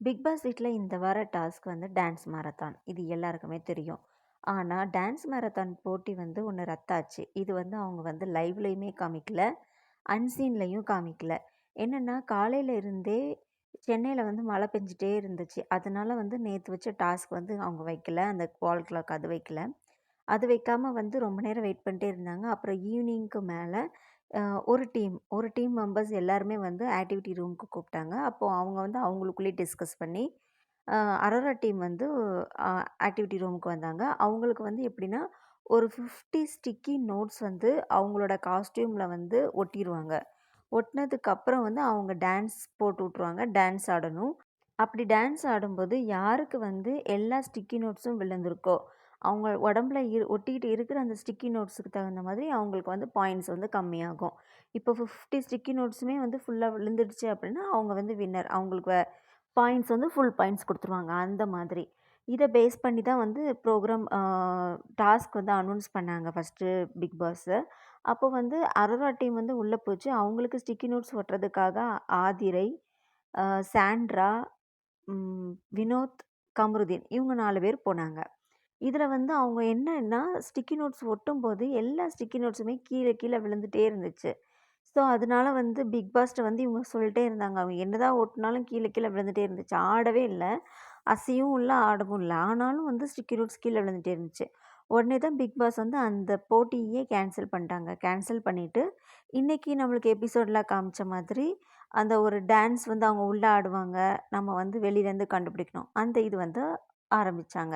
Big pass வீட்டில் இந்த வார டாஸ்க் வந்து டான்ஸ் மாரத்தான். இது எல்லாருக்குமே தெரியும். ஆனால் டான்ஸ் மாரத்தான் போட்டி வந்து ஒன்று ரத்தாச்சு. இது வந்து அவங்க வந்து லைவ்லையுமே காமிக்கல. அன்சீன்லையும் காமிக்கல. என்னென்னா காலையில் இருந்தே சென்னையில் வந்து மழை பெஞ்சிட்டே இருந்துச்சு. அதனால வந்து நேற்று வச்ச டாஸ்க் வந்து அவங்க வைக்கல. அந்த வால் கிளாக் அது வைக்கல. அது வைக்காமல் வந்து ரொம்ப நேரம் வெயிட் பண்ணிட்டே இருந்தாங்க. அப்புறம் ஈவினிங்க்கு மேலே ஒரு டீம் ஒரு டீம் மெம்பர்ஸ் எல்லாருமே வந்து ஆக்டிவிட்டி ரூமுக்கு கூப்பிட்டாங்க. அப்போது அவங்க வந்து அவங்களுக்குள்ளேயே டிஸ்கஸ் பண்ணி அரோரா டீம் வந்து ஆக்டிவிட்டி ரூமுக்கு வந்தாங்க. அவங்களுக்கு வந்து எப்படின்னா ஒரு ஃபிஃப்டி ஸ்டிக்கி நோட்ஸ் வந்து அவங்களோட காஸ்டியூமில் வந்து ஒட்டிடுவாங்க ஒட்டினதுக்கப்புறம் வந்து அவங்க டான்ஸ் போட்டு விட்ருவாங்க டான்ஸ் ஆடணும். அப்படி டான்ஸ் ஆடும்போது யாருக்கு வந்து எல்லா ஸ்டிக்கி நோட்ஸும் விழுந்திருக்கோ? அவங்க உடம்புல இரு ஒட்டிக்கிட்டு இருக்கிற அந்த ஸ்டிக்கி நோட்ஸுக்கு தகுந்த மாதிரி அவங்களுக்கு வந்து பாயிண்ட்ஸ் வந்து கம்மியாகும். இப்போ ஃபிஃப்டி ஸ்டிக்கி நோட்ஸுமே வந்து ஃபுல்லாக விழுந்துடுச்சு அப்படின்னா அவங்க வந்து வின்னர் அவங்களுக்கு பாயிண்ட்ஸ் வந்து ஃபுல் பாயிண்ட்ஸ் கொடுத்துருவாங்க. அந்த மாதிரி. இதை பேஸ் பண்ணி தான் வந்து ப்ரோக்ராம் டாஸ்க் வந்து அனௌன்ஸ் பண்ணாங்க ஃபஸ்ட்டு பிக் பாஸு அப்போ வந்து அரோரா டீம் வந்து உள்ளே போச்சு. அவங்களுக்கு ஸ்டிக்கி நோட்ஸ் ஒட்டுறதுக்காக ஆதிரை சாண்ட்ரா வினோத் கமருதீன் இவங்க நாலு பேர் போனாங்க. இதில் வந்து அவங்க என்னன்னா ஸ்டிக்கி நோட்ஸ் ஒட்டும்போது எல்லா ஸ்டிக்கி நோட்ஸுமே கீழே கீழே விழுந்துட்டே இருந்துச்சு. ஸோ அதனால வந்து பிக் பாஸ்ட்டை வந்து இவங்க சொல்லிட்டே இருந்தாங்க. அவங்க என்னதான் ஓட்டினாலும் கீழே கீழே விழுந்துட்டே இருந்துச்சு. ஆடவே இல்லை. அசையும் இல்லை ஆடவும் இல்லை. ஆனாலும் வந்து ஸ்டிக்கி நோட்ஸ் கீழே விழுந்துட்டே இருந்துச்சு. உடனே தான் பிக் பாஸ் வந்து அந்த போட்டியே கேன்சல் பண்ணிட்டாங்க. கேன்சல் பண்ணிவிட்டு இன்றைக்கி நம்மளுக்கு எபிசோடில் காமிச்ச மாதிரி அந்த ஒரு டான்ஸ் வந்து அவங்க உள்ளே ஆடுவாங்க. நம்ம வந்து வெளியிலேருந்து கண்டுபிடிக்கணும். அந்த இது வந்து ஆரம்பித்தாங்க